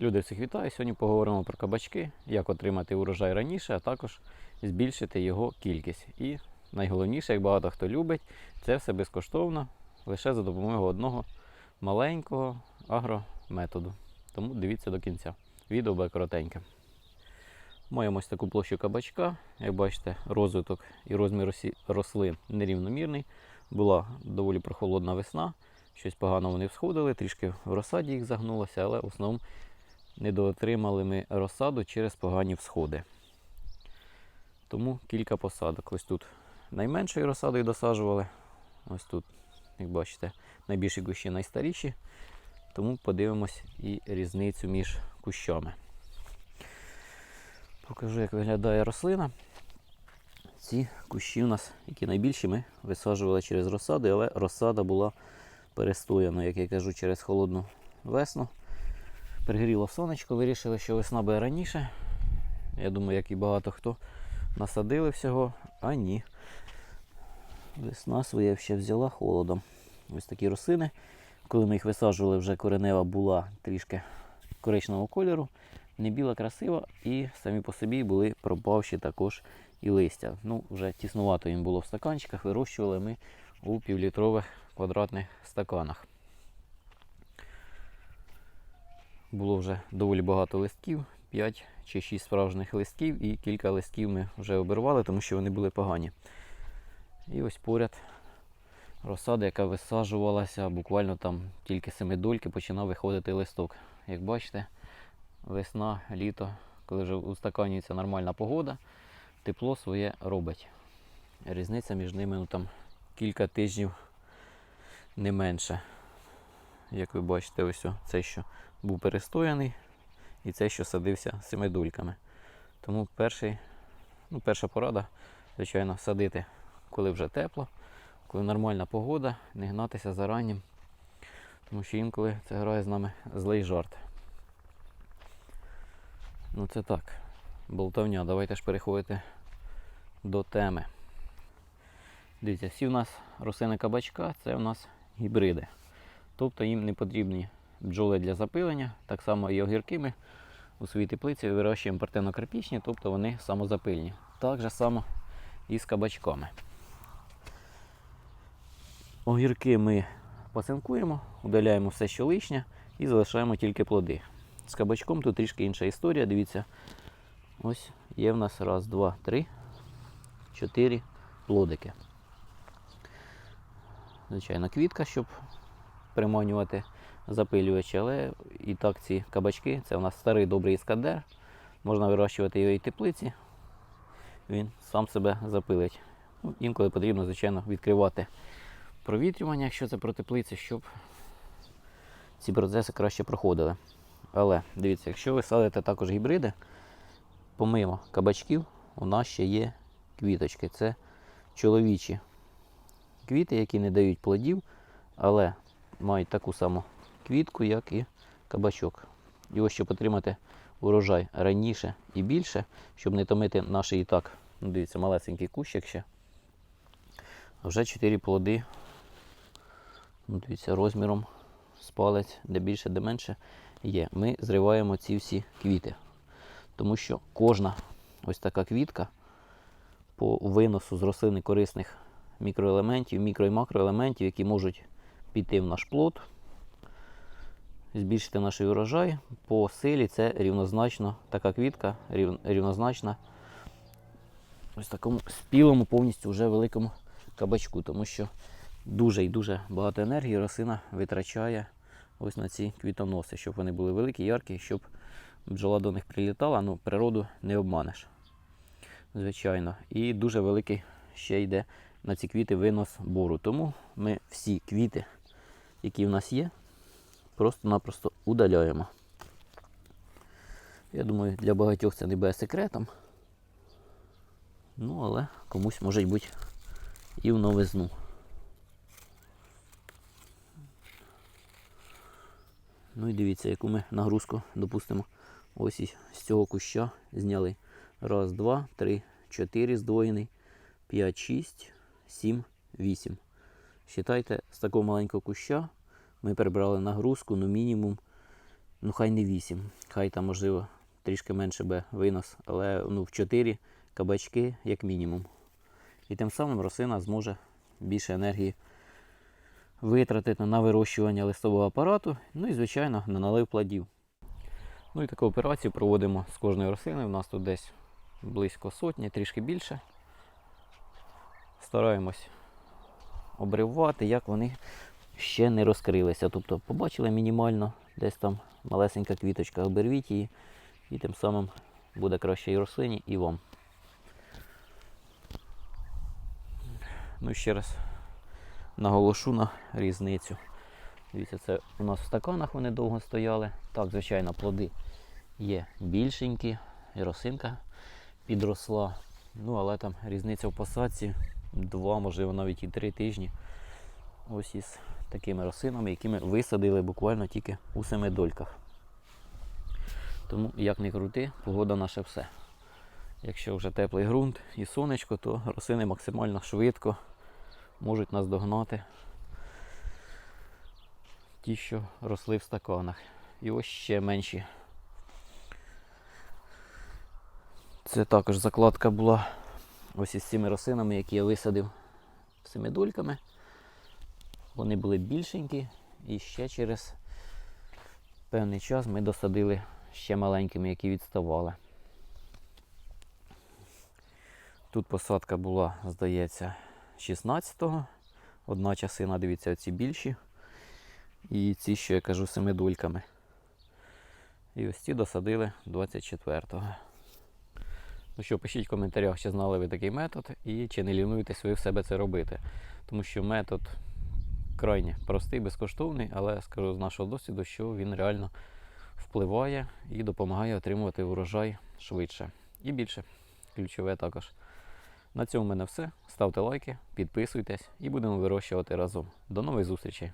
Люди всіх вітаю. Сьогодні поговоримо про кабачки, як отримати урожай раніше, а також збільшити його кількість. І найголовніше, як багато хто любить, це все безкоштовно, лише за допомогою одного маленького агрометоду. Тому дивіться до кінця. Відео буде коротеньке. Маємо ось таку площу кабачка. Як бачите, розвиток і розмір рослин нерівномірний. Була доволі прохолодна весна. Щось погано вони всходили, трішки в розсаді їх загнулося, але в основному недоотримали ми розсаду через погані всходи. Тому кілька посадок. Ось тут найменшою розсадою досаджували. Ось тут, як бачите, найбільші кущі найстаріші. Тому подивимось і різницю між кущами. Покажу, як виглядає рослина. Ці кущі у нас, які найбільші, ми висаджували через розсади, але розсада була перестояна, як я кажу, через холодну весну. Пригріло сонечко, вирішили, що весна буде раніше. Я думаю, як і багато хто насадили всього, а ні. Весна своє ще взяла холодом. Ось такі рослини. Коли ми їх висаджували, вже коренева була трішки коричневого кольору, не біла, красива, і самі по собі були пропавші також і листя. Ну, вже тіснувато їм було в стаканчиках, вирощували ми у півлітрових квадратних стаканах. Було вже доволі багато листків, 5 чи 6 справжніх листків, і кілька листків ми вже обірвали, тому що вони були погані. І ось поряд розсада, яка висаджувалася, буквально там тільки семидольки починав виходити листок. Як бачите, весна, літо, коли вже устаканюється нормальна погода, тепло своє робить. Різниця між ними ну, там, кілька тижнів не менше. Як ви бачите, ось о, цей, що був перестояний, і цей, що садився семидульками. Тому перший, ну, перша порада, звичайно, садити, коли вже тепло, коли нормальна погода, не гнатися за раннім, тому що інколи це грає з нами злий жарт. Ну це так, болтовня. Давайте ж переходити до теми. Дивіться, всі у нас рослини кабачка це у нас гібриди. Тобто їм не потрібні бджоли для запилення. Так само і огірки ми у своїй теплиці вирощуємо партенокарпічні, тобто вони самозапильні. Так же само і з кабачками. Огірки ми пасинкуємо, удаляємо все, що лишнє, і залишаємо тільки плоди. З кабачком тут трішки інша історія. Дивіться, ось є в нас раз, два, три, чотири плодики. Звичайно, квітка, щоб приманювати запилювачі, але і так ці кабачки, це у нас старий добрий іскандер. Можна вирощувати його і теплиці. Він сам себе запилить. Ну, інколи потрібно, звичайно, відкривати провітрювання, якщо це про теплиці, щоб ці процеси краще проходили. Але дивіться, якщо ви садите також гібриди, помимо кабачків, у нас ще є квіточки. Це чоловічі квіти, які не дають плодів, але мають таку саму квітку, як і кабачок. Ось щоб отримати урожай раніше і більше, щоб не томити наш і так, ну дивіться, малесенький кущик ще. Вже 4 плоди, ну, дивіться, розміром з палець, де більше, де менше є. Ми зриваємо ці всі квіти. Тому що кожна ось така квітка по виносу з рослини корисних мікроелементів, мікро і макроелементів, які можуть піти в наш плод, збільшити наш урожай. По силі це рівнозначно, така квітка рів- рівнозначна ось такому спілому, повністю вже великому кабачку, тому що дуже і дуже багато енергії рослина витрачає ось на ці квітоноси, щоб вони були великі, яркі, щоб бджола до них прилітала, ну природу не обманеш. Звичайно. І дуже великий ще йде на ці квіти винос бору. Тому ми всі квіти, які в нас є, просто-напросто удаляємо. Я думаю, для багатьох це не буде секретом. Ну, але комусь може бути і в новизну. Ну і дивіться, яку ми нагрузку, допустимо, ось із цього куща зняли. Раз, два, три, чотири здвоєний, п'ять, шість, сім, вісім. Считайте, з такого маленького куща ми прибрали нагрузку, ну мінімум ну хай не 8, хай там можливо трішки менше буде винос, але ну, в 4 кабачки як мінімум. І тим самим рослина зможе більше енергії витратити на вирощування листового апарату, ну і, звичайно, на налив плодів. Ну і таку операцію проводимо з кожної рослини. У нас тут десь близько сотні, трішки більше. Стараємось обривати, як вони ще не розкрилися. Тобто побачили мінімально, десь там малесенька квіточка, обервіть її, і тим самим буде краще і рослині, і вам. Ну, ще раз наголошу на різницю. Дивіться, це у нас в стаканах вони довго стояли. Так, звичайно, плоди є більшенькі, і росинка підросла. Ну, але там різниця в посадці два, можливо, навіть і три тижні. Ось із такими рослинами, які ми висадили буквально тільки у семидольках. Тому, як не крути, погода наше все. Якщо вже теплий ґрунт і сонечко, то рослини максимально швидко можуть нас догнати ті, що росли в стаканах. І ось ще менші. Це також закладка була ось із цими рослинами, які я висадив семидольками. Вони були більшенькі і ще через певний час ми досадили ще маленькими, які відставали. Тут посадка була, здається, 16-го. Одна частина, дивіться, оці більші. І ці, що я кажу, семидульками. І ось ці досадили 24-го. Ну що, пишіть в коментарях, чи знали ви такий метод і чи не лінуєтесь ви в себе це робити. Тому що метод крайне простий, безкоштовний, але скажу з нашого досвіду, що він реально впливає і допомагає отримувати урожай швидше. І більше. Ключове також. На цьому в мене все. Ставте лайки, підписуйтесь і будемо вирощувати разом. До нових зустрічей!